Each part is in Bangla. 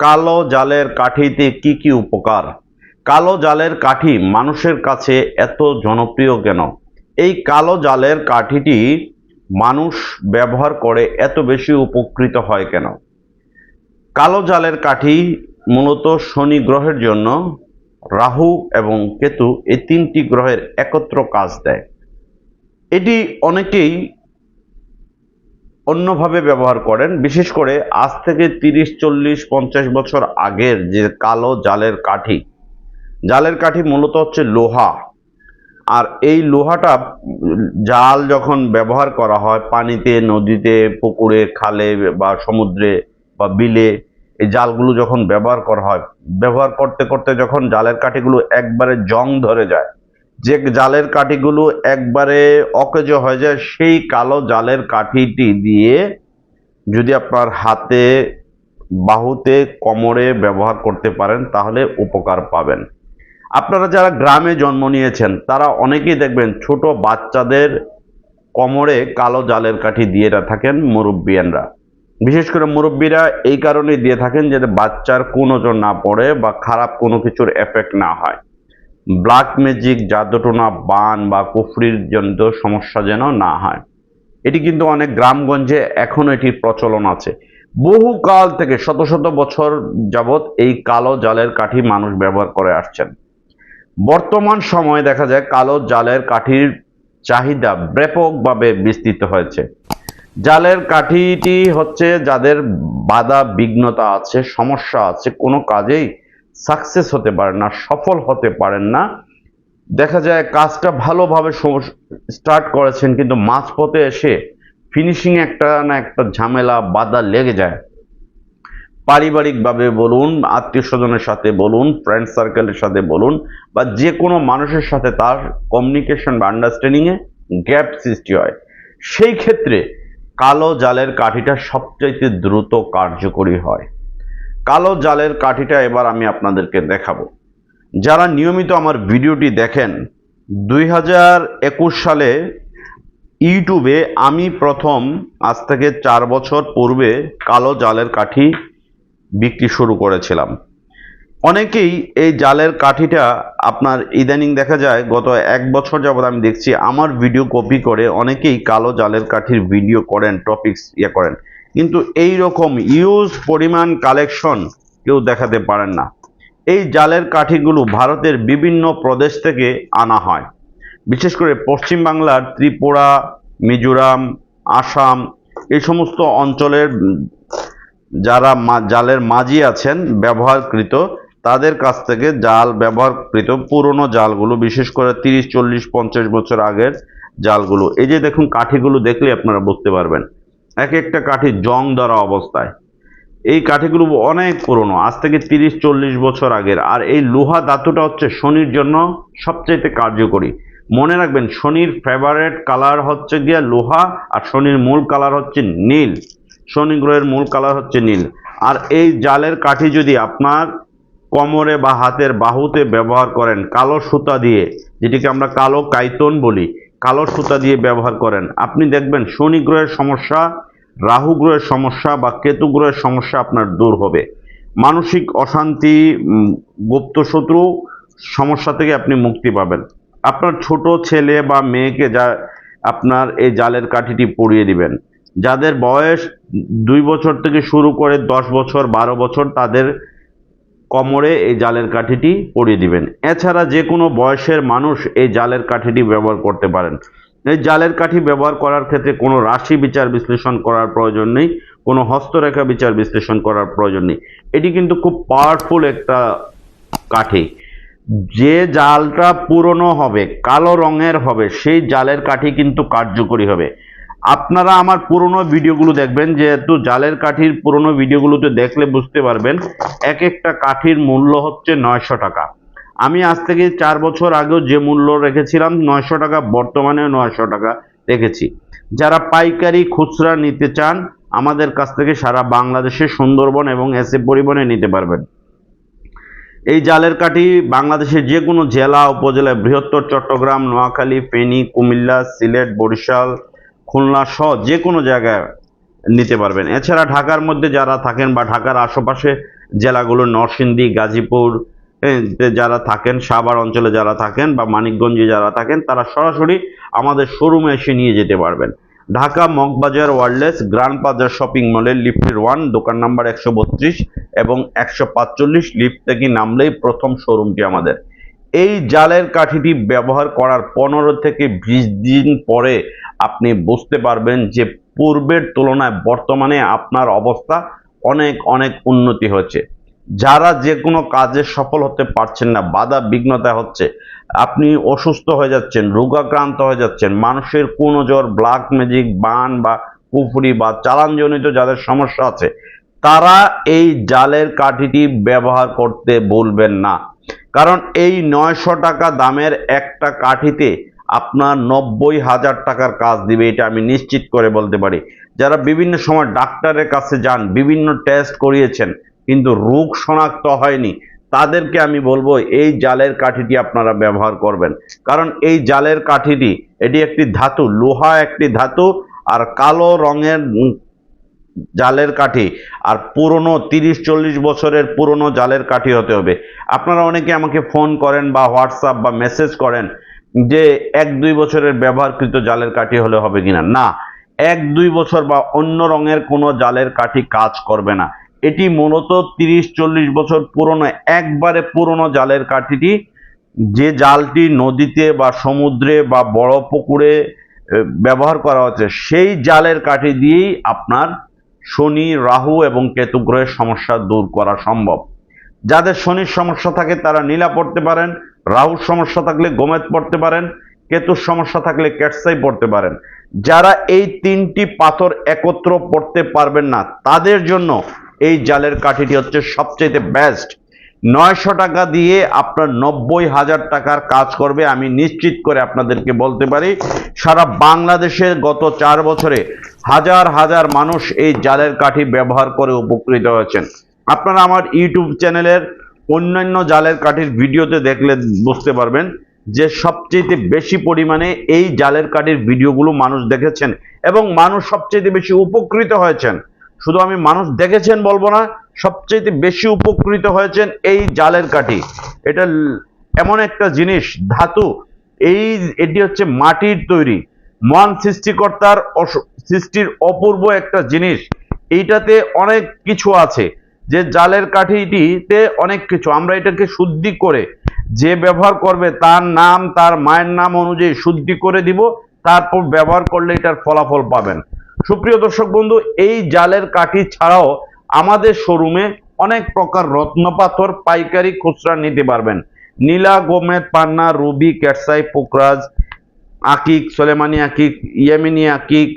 কালো জালের কাঠিতে কি কি উপকার? কালো জালের কাঠি মানুষের কাছে এত জনপ্রিয় কেন? এই কালো জালের কাঠিটি মানুষ ব্যবহার করে এত বেশি উপকৃত হয় কেন? কালো জালের কাঠি মূলত শনি গ্রহের জন্য রাহু এবং কেতু এই তিনটি গ্রহের একত্র কাজ দেয়। এটি অনেকেই অন্যভাবে ব্যবহার করেন, বিশেষ করে আজ থেকে তিরিশ, চল্লিশ, পঞ্চাশ বছর আগের যে কালো জালের কাঠি। জালের কাঠি মূলত হচ্ছে লোহা। আর এই লোহাটা জাল যখন ব্যবহার করা হয়, পানিতে, নদীতে, পুকুরে, খালে বা সমুদ্রে বা বিলে, এই জালগুলো যখন ব্যবহার করা হয়, ব্যবহার করতে করতে যখন জালের কাঠিগুলো একবারে জং ধরে যায় যে জালের কাঠিগুলো একবারে অকেজ হয়ে যায়, সেই কালো জালের কাঠিটি দিয়ে যদি আপনার হাতে বাহুতে কোমরে ব্যবহার করতে পারেন, তাহলে উপকার পাবেন। আপনারা যারা গ্রামে জন্ম নিয়েছেন, তারা অনেকেই দেখবেন ছোট বাচ্চাদের কোমরে কালো জালের কাঠি দিয়ে থাকেন মুরব্বিয়ানরা। বিশেষ করে মুরব্বীরা এই কারণেই দিয়ে থাকেন যাতে বাচ্চার কোনো ওজন না পড়ে বা খারাপ কোনো কিছুর এফেক্ট না হয়। ব্ল্যাক ম্যাজিক, জাদুটোনা, বান বা কুফরির জনিত সমস্যা যেন না হয়। এটি কিন্তু অনেক গ্রামগঞ্জে এখনও এটির প্রচলন আছে। বহুকাল থেকে শত শত বছর যাবৎ এই কালো জালের কাঠি মানুষ ব্যবহার করে আসছেন। বর্তমান সময়ে দেখা যায় কালো জালের কাঠির চাহিদা ব্যাপকভাবে বিস্তৃত হয়েছে। জালের কাঠিটি হচ্ছে যাদের বাধা বিঘ্নতা আছে, সমস্যা আছে, কোনো কাজেই সাকসেস হতে পারেন না, সফল হতে পারেন না। দেখা যায় কাজটা ভালোভাবে স্টার্ট করেছেন, কিন্তু মাঝপথে এসে ফিনিশিং একটা না একটা ঝামেলা, বাধা লেগে যায়। পারিবারিকভাবে বলুন আত্মীয় স্বজনের সাথে বলুন ফ্রেন্ড সার্কেলের সাথে বলুন, বা যে কোনো মানুষের সাথে তার কমিউনিকেশন বা আন্ডারস্ট্যান্ডিংয়ে গ্যাপ সৃষ্টি হয়। সেই ক্ষেত্রে কালো জালের কাঠিটা সবচাইতে দ্রুত কার্যকরী হয়। কালো জালের কাঠিটা এবার আমি আপনাদেরকে দেখাবো। যারা নিয়মিত আমার ভিডিওটি দেখেন, দুই হাজার একুশ সালে ইউটিউবে আমি প্রথম, আজ থেকে চার বছর পূর্বে কালো জালের কাঠি বিক্রি শুরু করেছিলাম। অনেকেই এই জালের কাঠিটা আপনার ইদানিং দেখা যায়, গত এক বছর যাবত আমি দেখছি, আমার ভিডিও কপি করে অনেকেই কালো জালের কাঠির ভিডিও করেন টপিকস ইয়ে করেন। কিন্তু এই রকম ইউজ পরিমাণ কালেকশন কেউ দেখাতে পারেন না। এই জালের কাঠিগুলো ভারতের বিভিন্ন প্রদেশ থেকে আনা হয়। বিশেষ করে পশ্চিমবাংলার ত্রিপুরা, মিজোরাম, আসাম এই সমস্ত অঞ্চলের যারা জালের মাঝি আছেন, ব্যবহারকৃত, তাদের কাছ থেকে জাল ব্যবহারকৃত পুরনো জালগুলো, বিশেষ করে তিরিশ, চল্লিশ, পঞ্চাশ বছর আগের জালগুলো। এই যে দেখুন, কাঠিগুলো দেখলে আপনারা বুঝতে পারবেন। এক একটা কাঠি জং ধরা অবস্থায়। এই কাঠিগুলো অনেক পুরনো, আজ থেকে তিরিশ, চল্লিশ বছর আগের। আর এই লোহা ধাতুটা হচ্ছে শনির জন্য সবচাইতে কার্যকরী। মনে রাখবেন, শনির ফেভারেট কালার হচ্ছে গিয়ে লোহা আর শনির মূল কালার হচ্ছে নীল। শনি গ্রহের মূল কালার হচ্ছে নীল। আর এই জালের কাঠি যদি আপনার কোমরে বা হাতের বাহুতে ব্যবহার করেন, কালো সুতা দিয়ে, যেটিকে আমরা কালো কাইতন বলি, কালো সুতা দিয়ে ব্যবহার করেন, আপনি দেখবেন শনি গ্রহের সমস্যা রাহু গ্রহের সমস্যা বা কেতু গ্রহের সমস্যা আপনার দূর হবে। মানসিক অশান্তি গুপ্ত শত্রু সমস্যা থেকে আপনি মুক্তি পাবেন। আপনার ছোট ছেলে বা মেয়েকে যা আপনার এই জালের কাঠিটি পরিয়ে দিবেন। যাদের বয়স দুই বছর থেকে শুরু করে দশ বছর, বারো বছর তাদের কোমরে এই জালের কাঠিটি পরিয়ে দিবেন। এছাড়া যে কোনো বয়সের মানুষ এই জালের কাঠিটি ব্যবহার করতে পারেন। এই জালের কাঠি ব্যবহার করার ক্ষেত্রে কোনো রাশি বিচার বিশ্লেষণ করার প্রয়োজন নেই, কোনো হস্তরেখা বিচার বিশ্লেষণ করার প্রয়োজন নেই। এটি কিন্তু খুব পাওয়ারফুল একটা কাঠি। যে জালটা পুরনো হবে, কালো রঙের হবে, সেই জালের কাঠি কিন্তু কার্যকরী হবে। আপনারা আমার পুরনো ভিডিওগুলো দেখবেন, যেহেতু জালের কাঠির পুরনো ভিডিওগুলোতে দেখলে বুঝতে পারবেন, এক একটা কাঠির মূল্য হচ্ছে নয়শো টাকা। আমি আজ থেকে চার বছর আগেও যে মূল্য রেখেছিলাম, নয়শো টাকা বর্তমানে নয়শো টাকা রেখেছি। যারা পাইকারি খুচরা নিতে চান, আমাদের কাছ থেকে সারা বাংলাদেশে সুন্দরবন এবং এসে পরিবহনে নিতে পারবেন। এই জালের কাঠি বাংলাদেশের যে কোনো জেলা, উপজেলায় বৃহত্তর চট্টগ্রাম, নোয়াখালী, ফেনী, কুমিল্লা, সিলেট, বরিশাল, খুলনা সহ যে কোনো জায়গায় নিতে পারবেন। এছাড়া ঢাকার মধ্যে যারা থাকেন বা ঢাকার আশেপাশে জেলাগুলো, নরসিংদী, গাজীপুর যারা থাকেন, সাভার অঞ্চলে যারা থাকেন বা মানিকগঞ্জে যারা থাকেন, তারা সরাসরি আমাদের শোরুমে এসে নিয়ে যেতে পারবেন। ঢাকা মগবাজার ওয়ারলেস গ্র্যান্ড বাজার শপিং মলের লিফটের ওয়ান দোকান নাম্বার একশো বত্রিশ এবং একশো পাঁচচল্লিশ লিফট থেকে নামলেই প্রথম শোরুমটি আমাদের। এই জালের কাঠিটি ব্যবহার করার পনেরো থেকে বিশ দিন পরে আপনি বুঝতে পারবেন যে পূর্বের তুলনায় বর্তমানে আপনার অবস্থা অনেক অনেক উন্নতি হচ্ছে। যারা যে কোনো কাজে সফল হতে পারছেন না, বাধা বিঘ্নতা হচ্ছে, আপনি অসুস্থ হয়ে যাচ্ছেন, রোগাক্রান্ত হয়ে যাচ্ছেন, মানুষের কোনো জ্বর ব্ল্যাক ম্যাজিক, বান বা কুফুরি বা চালানজনিত যাদের সমস্যা আছে, তারা এই জালের কাঠিটি ব্যবহার করতে বলবেন না। কারণ এই নয়শো টাকা দামের একটা কাঠিতে আপনার নব্বই হাজার টাকার কাজ দিবে, এটা আমি নিশ্চিত করে বলতে পারি। যারা বিভিন্ন সময় ডাক্তারের কাছে যান, বিভিন্ন টেস্ট করিয়েছেন কিন্তু রোগ শনাক্ত হয়নি। তাদেরকে আমি বলব, এই জালের কাঠিটি আপনারা ব্যবহার করবেন। কারণ এই জালের কাঠিটি, এটি একটি ধাতু, লোহা একটি ধাতু, আর কালো রঙের জালের কাঠি, আর পুরনো তিরিশ, চল্লিশ বছরের পুরনো জালের কাঠি হতে হবে। আপনারা অনেকে আমাকে ফোন করেন বা হোয়াটসঅ্যাপ বা মেসেজ করেন যে, এক, দুই বছরের ব্যবহারকৃত জালের কাঠি হলে হবে কিনা। না, এক, দুই বছর বা অন্য রঙের কোনো জালের কাঠি কাজ করবে না। এটি মূলত তিরিশ, চল্লিশ বছর পুরনো, একবারে পুরনো জালের কাঠিটি। যে জালটি নদীতে বা সমুদ্রে বা বড় পুকুরে ব্যবহার করা হচ্ছে, সেই জালের কাঠি দিয়েই আপনার শনি, রাহু এবং কেতু গ্রহের সমস্যা দূর করা সম্ভব। যাদের শনির সমস্যা থাকে, তারা নীলা পড়তে পারেন, রাহুর সমস্যা থাকলে গোমেদ পড়তে পারেন, কেতুর সমস্যা থাকলে ক্যাটসাই পড়তে পারেন। যারা এই তিনটি পাথর একত্র পড়তে পারবেন না, তাদের জন্য এই জালের কাঠিটি হচ্ছে সবচেয়ে বেস্ট নয়শো টাকা দিয়ে আপনার নব্বই হাজার টাকার কাজ করবে, আমি নিশ্চিত করে আপনাদেরকে বলতে পারি। সারা বাংলাদেশে গত চার বছরে হাজার হাজার মানুষ এই জালের কাঠি ব্যবহার করে উপকৃত হয়েছেন। আপনারা আমার ইউটিউব চ্যানেলের অন্যান্য জালের কাঠির ভিডিওতে দেখলে বুঝতে পারবেন যে সবচেয়ে বেশি পরিমাণে এই জালের কাঠির ভিডিওগুলো মানুষ দেখেছেন এবং মানুষ সবচেয়ে বেশি উপকৃত হয়েছেন। শুধু আমি মানুষ দেখেছেন বলব না সবচেয়ে বেশি উপকৃত হয়েছেন এই জালের কাঠি। এটা এমন একটা জিনিস, ধাতু। এই, এটি হচ্ছে মাটির তৈরি, মহান সৃষ্টিকর্তার সৃষ্টির অপূর্ব একটা জিনিস। এইটাতে অনেক কিছু আছে, যে জালের কাঠিটিতে অনেক কিছু। আমরা এটাকে শুদ্ধি করে যে ব্যবহার করবে তার নাম, তার মায়ের নাম অনুযায়ী শুদ্ধি করে দিব, তারপর ব্যবহার করলে এটার ফলাফল পাবেন। সুপ্রিয় দর্শক বন্ধু, এই জালের কাঠি ছাড়াও আমাদের শোরুমে অনেক প্রকার রত্নপাথর পাইকারি খুচরা নিতে পারবেন। নীলা, গোমেদ, পান্না, রুবি, ক্যাটসাই, পোকরাজ, আকিক, সোলেমানি আকিক, ইয়েমিনি আকিক,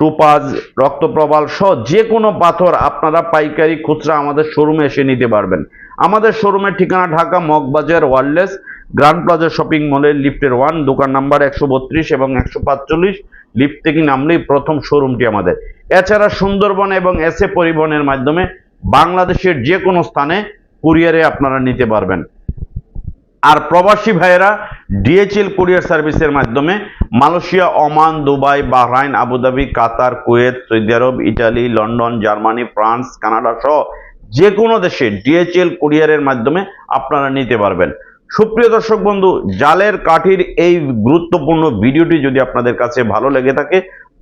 টুপাজ, রক্তপ্রবাল সহ যে কোনো পাথর আপনারা পাইকারি খুচরা আমাদের শোরুমে এসে নিতে পারবেন। আমাদের শোরুমের ঠিকানা Dhaka Moghbazar wireless grand plaza shopping মলের লিফটের ওয়ান, দোকান নাম্বার একশো বত্রিশ এবং একশো পাঁচচল্লিশ। লিফট থেকে নামলেই প্রথম শোরুমটি আমাদের। এছাড়া সুন্দরবন এবং এসএ পরিবহনের মাধ্যমে বাংলাদেশের যে কোনো স্থানে কুরিয়ারে আপনারা নিতে পারবেন। আর প্রবাসী ভাইয়েরা ডিএচএল কুরিয়ার সার্ভিসের মাধ্যমে Malaysia, Oman, Dubai, Bahrain, Abu Dhabi, Qatar, Kuwait, Saudi Arab, Italy, London, Germany, France, Canada সহ যে কোনো দেশে ডিএচএল কুরিয়ারের মাধ্যমে আপনারা নিতে পারবেন। সুপ্রিয় দর্শক বন্ধু, জালের কাঠির এই গুরুত্বপূর্ণ ভিডিওটি যদি আপনাদের কাছে ভালো লেগে থাকে,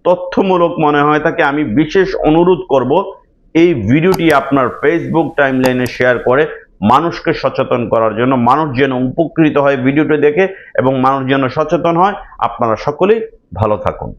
তথ্যমূলক মনে হয় থাকে, আমি বিশেষ অনুরোধ করব, এই ভিডিওটি আপনার ফেসবুক টাইমলাইনে শেয়ার করে মানুষকে সচেতন করার জন্য, মানুষ যেন উপকৃত হয় ভিডিওটি দেখে এবং মানুষ যেন সচেতন হয়। আপনারা সকলেই ভালো থাকুন।